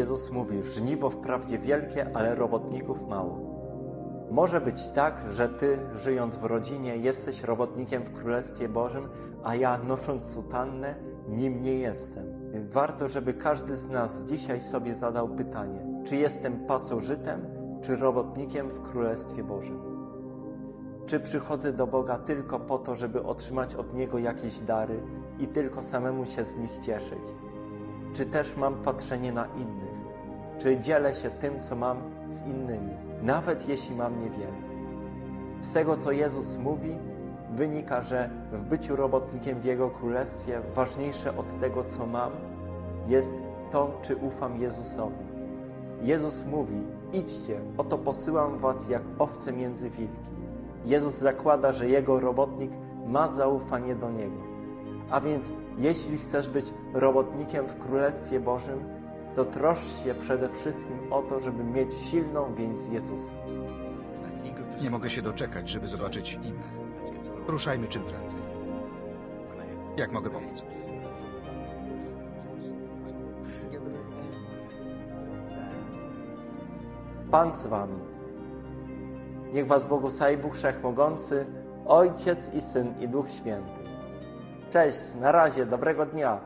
Jezus mówi: Żniwo wprawdzie wielkie, ale robotników mało. Może być tak, że ty, żyjąc w rodzinie, jesteś robotnikiem w Królestwie Bożym, a ja, nosząc sutannę, nim nie jestem. Warto, żeby każdy z nas dzisiaj sobie zadał pytanie: czy jestem pasożytem, czy robotnikiem w Królestwie Bożym? Czy przychodzę do Boga tylko po to, żeby otrzymać od Niego jakieś dary i tylko samemu się z nich cieszyć? Czy też mam patrzenie na innych? Czy dzielę się tym, co mam z innymi, nawet jeśli mam niewiele? Z tego, co Jezus mówi, wynika, że w byciu robotnikiem w Jego Królestwie ważniejsze od tego, co mam, jest to, czy ufam Jezusowi. Jezus mówi: Idźcie, oto posyłam was jak owce między wilki. Jezus zakłada, że Jego robotnik ma zaufanie do Niego. A więc, jeśli chcesz być robotnikiem w Królestwie Bożym, to troszcz się przede wszystkim o to, żeby mieć silną więź z Jezusem. Nie mogę się doczekać, żeby zobaczyć imię. Ruszajmy czym prędzej. Jak mogę pomóc? Pan z wami. Niech was błogosławi Bóg Wszechmogący, Ojciec i Syn i Duch Święty. Cześć, na razie, dobrego dnia.